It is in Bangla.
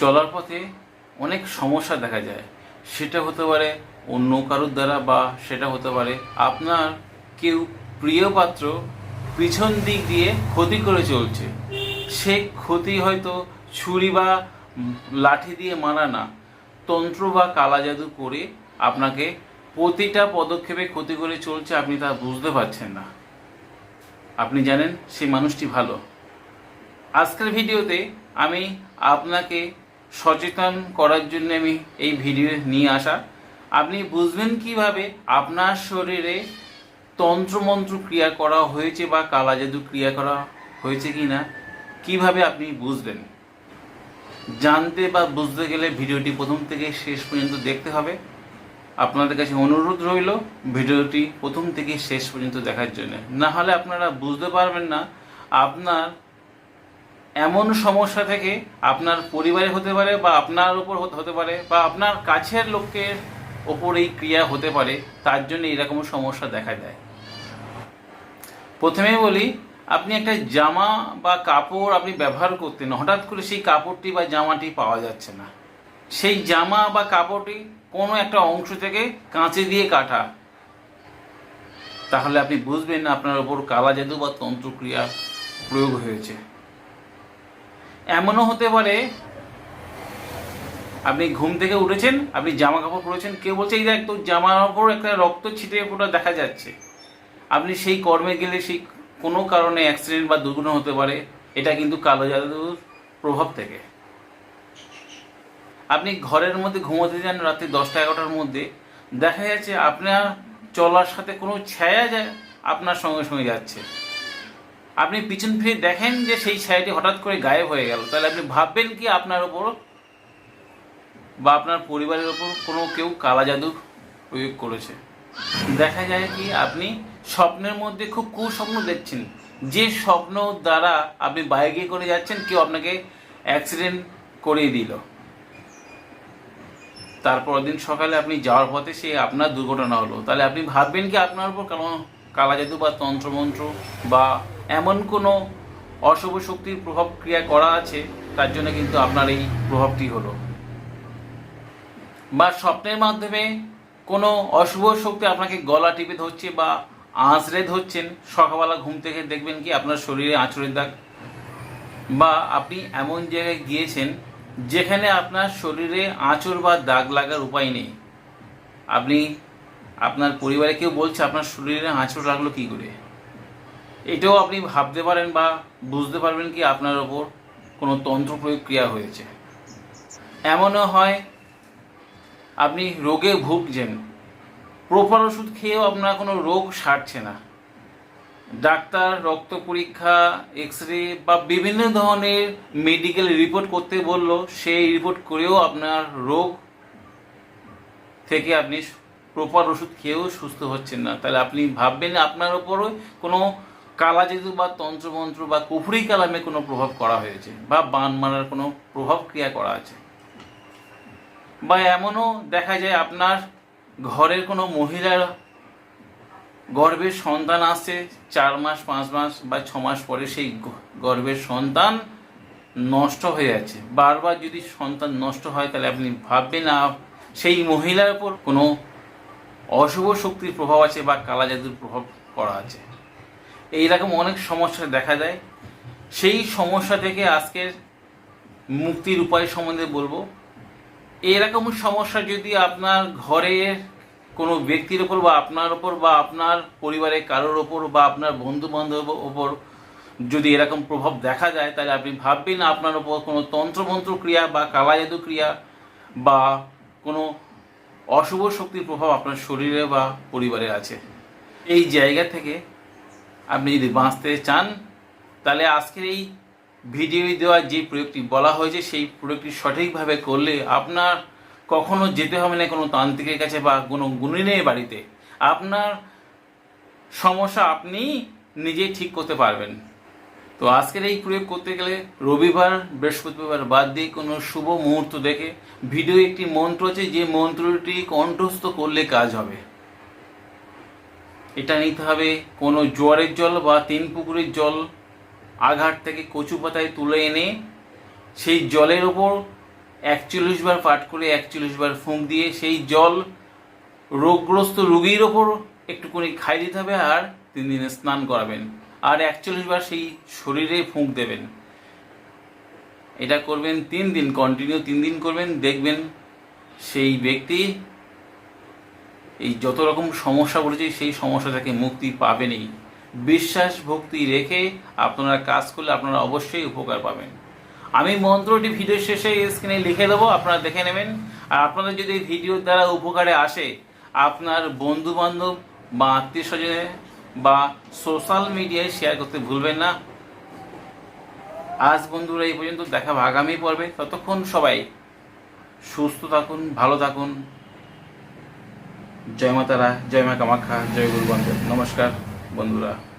চলার পথে অনেক সমস্যা দেখা যায়। সেটা হতে পারে অন্য কারোর দ্বারা বা সেটা হতে পারে আপনার কেউ প্রিয় পাত্র পিছন দিক দিয়ে ক্ষতি করে চলছে। সে ক্ষতি হয়তো ছুরি বা লাঠি দিয়ে মারা না, তন্ত্র বা কালা জাদু করে আপনাকে প্রতিটা পদক্ষেপে ক্ষতি করে চলছে আপনি তা বুঝতে পারছেন না। আপনি জানেন সেই মানুষটি ভালো। আজকের ভিডিওতে আমি আপনাকে সচেতন করার জন্য আমি এই ভিডিও নিয়ে আসা। আপনি বুঝবেন কীভাবে আপনার শরীরে তন্ত্রমন্ত্র ক্রিয়া করা হয়েছে বা কালা জাদু ক্রিয়া করা হয়েছে কি না কীভাবে আপনি বুঝবেন? জানতে বা বুঝতে গেলে ভিডিওটি প্রথম থেকে শেষ পর্যন্ত দেখতে হবে। আপনাদের কাছে অনুরোধ রইল ভিডিওটি প্রথম থেকে শেষ পর্যন্ত দেখার জন্য। না হলে আপনারা বুঝতে পারবেন না আপনার এমন সমস্যা থেকে আপনার পরিবারে হতে পারে বা আপনার উপর হতে- পারে বা আপনার কাছের লোকের ওপর এই ক্রিয়া হতে পারে, তার জন্য এরকম সমস্যা দেখা দেয়। প্রথমে বলি, আপনি একটা জামা বা কাপড় আপনি ব্যবহার করতেন, হঠাৎ করে সেই কাপড়টি বা জামাটি পাওয়া যাচ্ছে না। সেই জামা বা কাপড়টি কোনো একটা অংশ থেকে কাঁচে দিয়ে কাটা। তাহলে আপনি বুঝবেন না আপনার ওপর কালা জাদু বা তন্ত্রক্রিয়া প্রয়োগ হয়েছে। এমনও হতে পারে, আপনি ঘুম থেকে উঠেছেন, আপনি জামা কাপড় পরেছেন, কেউ বলছে, এই দেখ, তোর জামার ওপর একটা রক্ত ছিটে ফোটা দেখা যাচ্ছে। আপনি সেই কর্মে গেলে সেই কোনো কারণে অ্যাক্সিডেন্ট বা দুর্ঘটনা হতে পারে, এটা কিন্তু কালো জাদুর প্রভাব থেকে। আপনি ঘরের মধ্যে ঘুমোতে যান রাত্রি দশটা এগারোটার মধ্যে, দেখা যাচ্ছে আপনার চলার সাথে কোনো ছায়া যায়, আপনার সঙ্গে সঙ্গে যাচ্ছে। আপনি পিছন ফিরে দেখেন যে সেই ছায়াটি হঠাৎ করে গায়েব হয়ে গেল। তাহলে আপনি ভাববেন কি আপনার ওপর বা আপনার পরিবারের ওপর কোনো কেউ কালা জাদু প্রয়োগ করেছে? দেখা যায় কি আপনি স্বপ্নের মধ্যে খুব কুস্বপ্ন দেখছেন। যে স্বপ্ন দ্বারা আপনি বাইকে করে যাচ্ছেন, কেউ আপনাকে অ্যাক্সিডেন্ট করিয়ে দিল। তারপর দিন সকালে আপনি যাওয়ার পথে সে আপনার দুর্ঘটনা হলো। তাহলে আপনি ভাববেন কি আপনার উপর কোনো কালা জাদু বা তন্ত্রমন্ত্র বা এমন কোনো অশুভ শক্তির প্রভাব ক্রিয়া করা আছে? তার জন্য কিন্তু আপনার এই প্রভাবটি হলো। বা স্বপ্নের মাধ্যমে কোনো অশুভ শক্তি আপনাকে গলা টিপে ধরছে বা আঁচড়ে ধরছেন, সকালবেলা ঘুম থেকে দেখবেন কি আপনার শরীরে আঁচড়ের দাগ? বা আপনি এমন জায়গায় গিয়েছেন যেখানে আপনার শরীরে আঁচড় বা দাগ লাগার উপায় নেই। আপনি, আপনার পরিবারে কেউ বলছে, আপনার শরীরে আঁচড় লাগল কি করে? এটাও আপনি ভাবতে পারেন বা বুঝতে পারবেন কি আপনার ওপর কোনো তন্ত্র প্রয়োগ ক্রিয়া হয়েছে। এমনও হয়, আপনি রোগে ভুগছেন। প্রপার ওষুধ খেয়েও আপনার কোনো রোগ সারছে না। ডাক্তার, রক্ত পরীক্ষা এক্স রে বা বিভিন্ন ধরনের মেডিকেল রিপোর্ট করতে বলল, সেই রিপোর্ট করেও আপনার রোগ থেকে আপনি প্রপার ওষুধ খেয়েও সুস্থ হচ্ছেন না। তাহলে আপনি ভাববেন আপনার ওপরও কোনো কালা জাদু বা তন্ত্রমন্ত্র বা কুফরি কালামে কোনো প্রভাব করা হয়েছে বা বান মারার কোনো প্রভাব ক্রিয়া করা আছে? বা এমনও দেখা যায় আপনার ঘরের কোনো মহিলার গর্ভের সন্তান আসছে, চার মাস, পাঁচ মাস বা ছ মাস পরে সেই গর্ভের সন্তান নষ্ট হয়ে যাচ্ছে। বারবার যদি সন্তান নষ্ট হয়, তাহলে আপনি ভাববেন না সেই মহিলার উপর কোনো অশুভ শক্তির প্রভাব আছে বা কালা জাদুর প্রভাব করা আছে। এইরকম অনেক সমস্যা দেখা দেয়। সেই সমস্যা থেকে আজকের মুক্তির উপায় সম্বন্ধে বলব। এরকম সমস্যা যদি আপনার ঘরের কোনো ব্যক্তির ওপর বা আপনার ওপর বা আপনার পরিবারের কারোর ওপর বা আপনার বন্ধু বান্ধবের ওপর যদি এরকম প্রভাব দেখা যায়, তাহলে আপনি ভাববেন আপনার ওপর কোনো তন্ত্রমন্ত্র ক্রিয়া বা কালা জাদু ক্রিয়া বা কোনো অশুভ শক্তির প্রভাব আপনার শরীরে বা পরিবারে আছে। এই জায়গা থেকে আপনি যদি বাঁচতে চান, তাহলে আজকের এই ভিডিও দেওয়া যে প্রয়োগটি বলা হয়েছে, সেই প্রয়োগটি সঠিকভাবে করলে আপনার কখনো যেতে হবে না কোনো তান্ত্রিকের কাছে বা কোনো গুণিনের বাড়িতে। আপনার সমস্যা আপনি নিজেই ঠিক করতে পারবেন। তো আজকের এই প্রয়োগ করতে গেলে রবিবার, বৃহস্পতিবার বাদ দিয়ে কোনো শুভ মুহূর্ত দেখে ভিডিও একটি মন্ত্র আছে, যে মন্ত্রটি কণ্ঠস্থ করলে কাজ হবে। এটা নিতে হবে কোনো জোয়ারের জল বা তিন পুকুরের জল আঘাট থেকে কচু পাতায় তুলে এনে সেই জলের ওপর একচল্লিশ বার পাঠ করে একচল্লিশ বার ফুঁক দিয়ে সেই জল রোগগ্রস্ত রুগীর ওপর একটুখানি খাই দিতে হবে আর তিন দিনে স্নান করাবেন। আর একচল্লিশ বার সেই শরীরে ফুঁক দেবেন। এটা করবেন তিন দিন কন্টিনিউ তিন দিন করবেন, দেখবেন সেই ব্যক্তি এই যত রকম সমস্যা বলেছি, সেই সমস্যা থেকে মুক্তি পাবেনই। বিশ্বাস, ভক্তি রেখে আপনারা কাজ করলে আপনারা অবশ্যই উপকার পাবেন। আমি মন্ত্রটি ভিডিও শেষে স্ক্রিনে লিখে দেবো, আপনারা দেখে নেবেন। আর আপনাদের যদি এই ভিডিওর দ্বারা উপকারে আসে, আপনার বন্ধু বান্ধব বা আত্মীয় স্বজনে বা সোশ্যাল মিডিয়ায় শেয়ার করতে ভুলবেন না। আজ বন্ধুরা এই পর্যন্ত, দেখা আগামী পর্বে। ততক্ষণ সবাই সুস্থ থাকুন, ভালো থাকুন। জয় মাতারা জয় মা কামাখ্যা জয় গুরু বন্ধু। নমস্কার বন্ধুরা।